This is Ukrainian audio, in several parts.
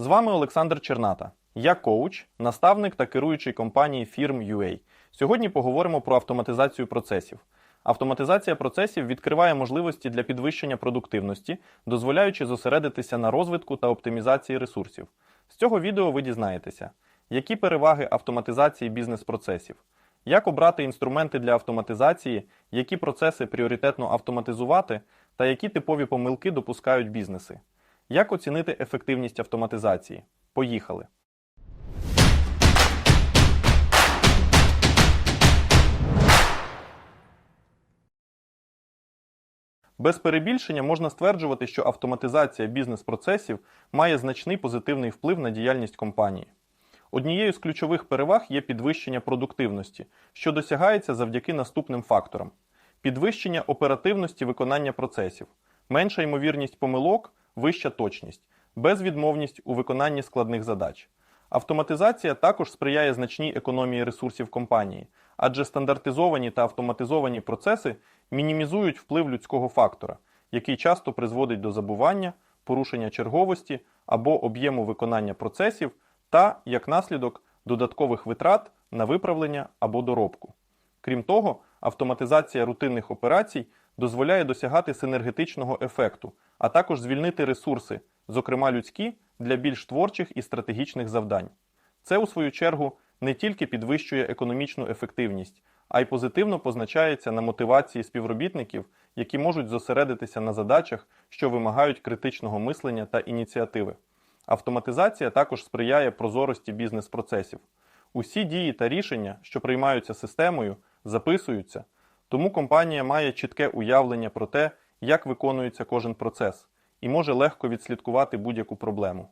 З вами Олександр Черната. Я коуч, наставник та керуючий компанії Firm.ua. Сьогодні поговоримо про автоматизацію процесів. Автоматизація процесів відкриває можливості для підвищення продуктивності, дозволяючи зосередитися на розвитку та оптимізації ресурсів. З цього відео ви дізнаєтеся, які переваги автоматизації бізнес-процесів, як обрати інструменти для автоматизації, які процеси пріоритетно автоматизувати та які типові помилки допускають бізнеси. Як оцінити ефективність автоматизації? Поїхали! Без перебільшення можна стверджувати, що автоматизація бізнес-процесів має значний позитивний вплив на діяльність компанії. Однією з ключових переваг є підвищення продуктивності, що досягається завдяки наступним факторам: підвищення оперативності виконання процесів, менша ймовірність помилок, вища точність, безвідмовність у виконанні складних задач. Автоматизація також сприяє значній економії ресурсів компанії, адже стандартизовані та автоматизовані процеси мінімізують вплив людського фактора, який часто призводить до забування, порушення черговості або об'єму виконання процесів та, як наслідок, додаткових витрат на виправлення або доробку. Крім того, автоматизація рутинних операцій дозволяє досягати синергетичного ефекту, а також звільнити ресурси, зокрема людські, для більш творчих і стратегічних завдань. Це, у свою чергу, не тільки підвищує економічну ефективність, а й позитивно позначається на мотивації співробітників, які можуть зосередитися на задачах, що вимагають критичного мислення та ініціативи. Автоматизація також сприяє прозорості бізнес-процесів. Усі дії та рішення, що приймаються системою, записуються, тому компанія має чітке уявлення про те, як виконується кожен процес, і може легко відслідкувати будь-яку проблему.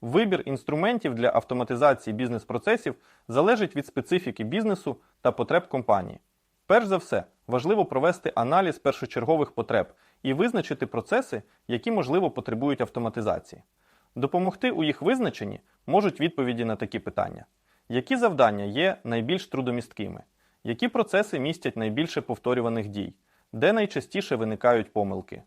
Вибір інструментів для автоматизації бізнес-процесів залежить від специфіки бізнесу та потреб компанії. Перш за все, важливо провести аналіз першочергових потреб і визначити процеси, які можливо потребують автоматизації. Допомогти у їх визначенні можуть відповіді на такі питання: які завдання є найбільш трудомісткими, які процеси містять найбільше повторюваних дій, де найчастіше виникають помилки.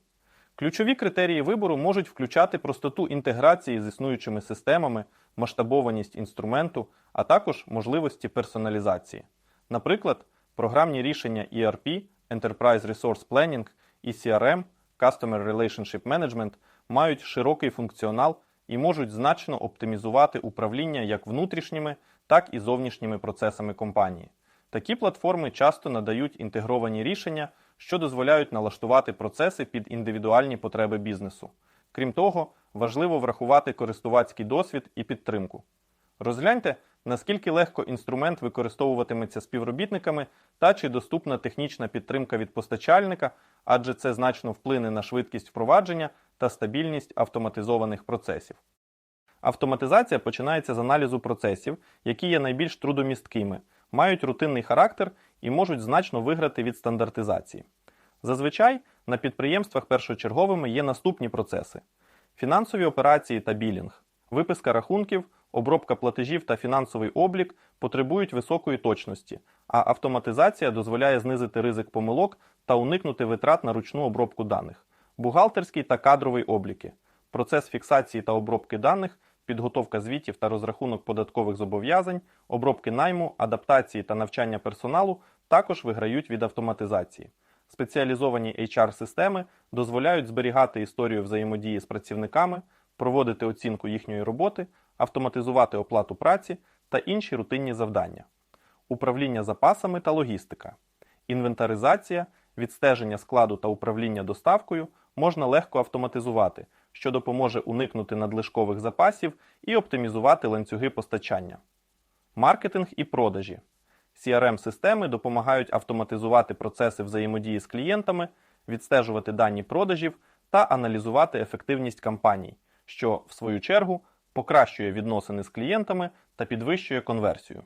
Ключові критерії вибору можуть включати простоту інтеграції з існуючими системами, масштабованість інструменту, а також можливості персоналізації. Наприклад, програмні рішення ERP, Enterprise Resource Planning і CRM, Customer Relationship Management мають широкий функціонал і можуть значно оптимізувати управління як внутрішніми, так і зовнішніми процесами компанії. Такі платформи часто надають інтегровані рішення, що дозволяють налаштувати процеси під індивідуальні потреби бізнесу. Крім того, важливо врахувати користувацький досвід і підтримку. Розгляньте, наскільки легко інструмент використовуватиметься співробітниками та чи доступна технічна підтримка від постачальника, адже це значно вплине на швидкість впровадження та стабільність автоматизованих процесів. Автоматизація починається з аналізу процесів, які є найбільш трудомісткими, мають рутинний характер і можуть значно виграти від стандартизації. Зазвичай на підприємствах першочерговими є наступні процеси: фінансові операції та білінг, виписка рахунків, обробка платежів та фінансовий облік потребують високої точності, а автоматизація дозволяє знизити ризик помилок та уникнути витрат на ручну обробку даних, бухгалтерський та кадровий обліки, процес фіксації та обробки даних, підготовка звітів та розрахунок податкових зобов'язань, обробки найму, адаптації та навчання персоналу також виграють від автоматизації. Спеціалізовані HR-системи дозволяють зберігати історію взаємодії з працівниками, проводити оцінку їхньої роботи, автоматизувати оплату праці та інші рутинні завдання, управління запасами та логістика, інвентаризація, відстеження складу та управління доставкою можна легко автоматизувати, що допоможе уникнути надлишкових запасів і оптимізувати ланцюги постачання. Маркетинг і продажі. CRM-системи допомагають автоматизувати процеси взаємодії з клієнтами, відстежувати дані продажів та аналізувати ефективність кампаній, що, в свою чергу, покращує відносини з клієнтами та підвищує конверсію.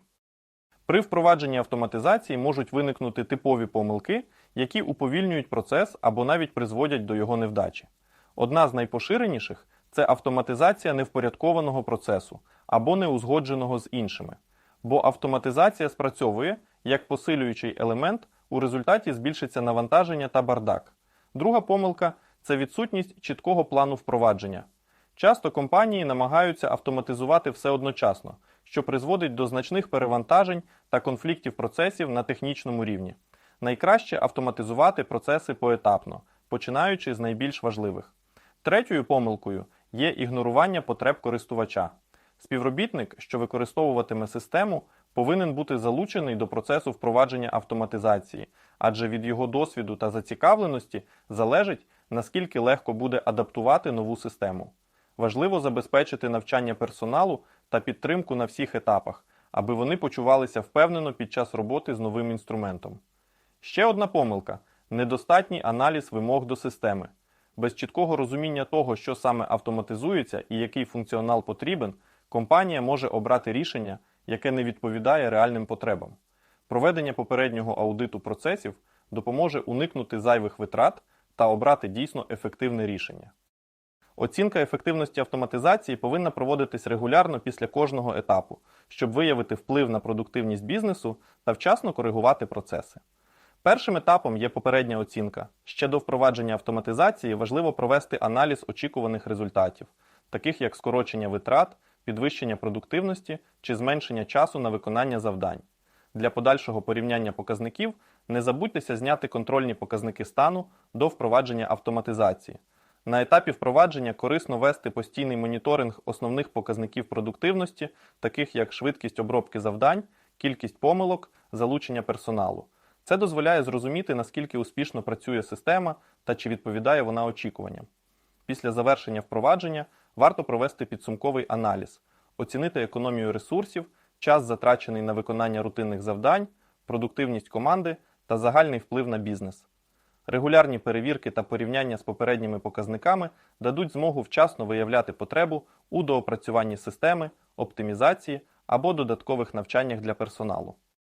При впровадженні автоматизації можуть виникнути типові помилки, які уповільнюють процес або навіть призводять до його невдачі. Одна з найпоширеніших це автоматизація невпорядкованого процесу або неузгодженого з іншими. Бо автоматизація спрацьовує як посилюючий елемент, у результаті збільшиться навантаження та бардак. Друга помилка це відсутність чіткого плану впровадження. Часто компанії намагаються автоматизувати все одночасно, що призводить до значних перевантажень та конфліктів процесів на технічному рівні. Найкраще автоматизувати процеси поетапно, починаючи з найбільш важливих. Третьою помилкою є ігнорування потреб користувача. Співробітник, що використовуватиме систему, повинен бути залучений до процесу впровадження автоматизації, адже від його досвіду та зацікавленості залежить, наскільки легко буде адаптувати нову систему. Важливо забезпечити навчання персоналу та підтримку на всіх етапах, аби вони почувалися впевнено під час роботи з новим інструментом. Ще одна помилка недостатній аналіз вимог до системи. Без чіткого розуміння того, що саме автоматизується і який функціонал потрібен, компанія може обрати рішення, яке не відповідає реальним потребам. Проведення попереднього аудиту процесів допоможе уникнути зайвих витрат та обрати дійсно ефективне рішення. Оцінка ефективності автоматизації повинна проводитись регулярно після кожного етапу, щоб виявити вплив на продуктивність бізнесу та вчасно коригувати процеси. Першим етапом є попередня оцінка. Ще до впровадження автоматизації важливо провести аналіз очікуваних результатів, таких як скорочення витрат, підвищення продуктивності чи зменшення часу на виконання завдань. Для подальшого порівняння показників не забудьтеся зняти контрольні показники стану до впровадження автоматизації. На етапі впровадження корисно вести постійний моніторинг основних показників продуктивності, таких як швидкість обробки завдань, кількість помилок, залучення персоналу. Це дозволяє зрозуміти, наскільки успішно працює система та чи відповідає вона очікуванням. Після завершення впровадження варто провести підсумковий аналіз, оцінити економію ресурсів, час затрачений на виконання рутинних завдань, продуктивність команди та загальний вплив на бізнес. Регулярні перевірки та порівняння з попередніми показниками дадуть змогу вчасно виявляти потребу у доопрацюванні системи, оптимізації або додаткових навчаннях для персоналу.